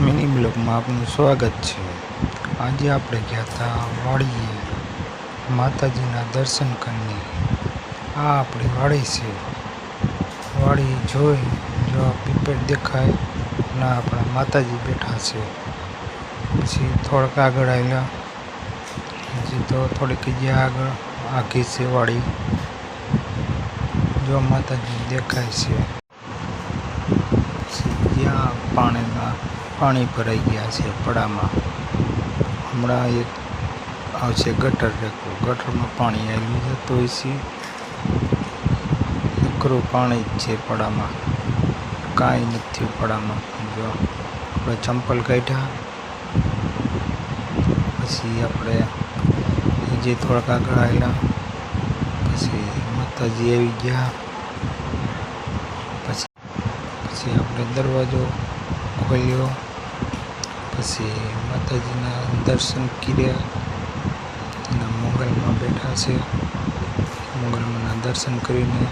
Mini બ્લોગમાં આપનું સ્વાગત છે. આજે આપણે ગયા હતા વાડીએ. માતાજીના દર્શન કરીને. આ આપણી વાડી છે. વાડી જોઈ જો પીપેટ દેખાય, ના આપણા માતાજી બેઠા છે. પછી થોડાક આગળ આવ્યા પછી તો થોડીક જગ્યા આગળ આખી છે વાડી. જો માતાજી દેખાય છે. જ્યાં પાણીમાં પાણી ભરાઈ ગયા છે પડામાં. હમણાં એક આવશે ગટર રેકો. ગટરમાં પાણી આવી જતું હોય છે. નકરું પાણી જ છે પડામાં. કાંઈ નથી પડામાં. જો આપણે ચંપલ કાઢ્યા, પછી આપણે જે થોડાક આગળ આવેલા પછી માતાજી આવી ગયા. પછી પછી આપણે દરવાજો ખોલ્યો. પછી માતાજીના દર્શન કર્યા. અને મોગલમાં બેઠા છે. મોગલમાંના દર્શન કરીને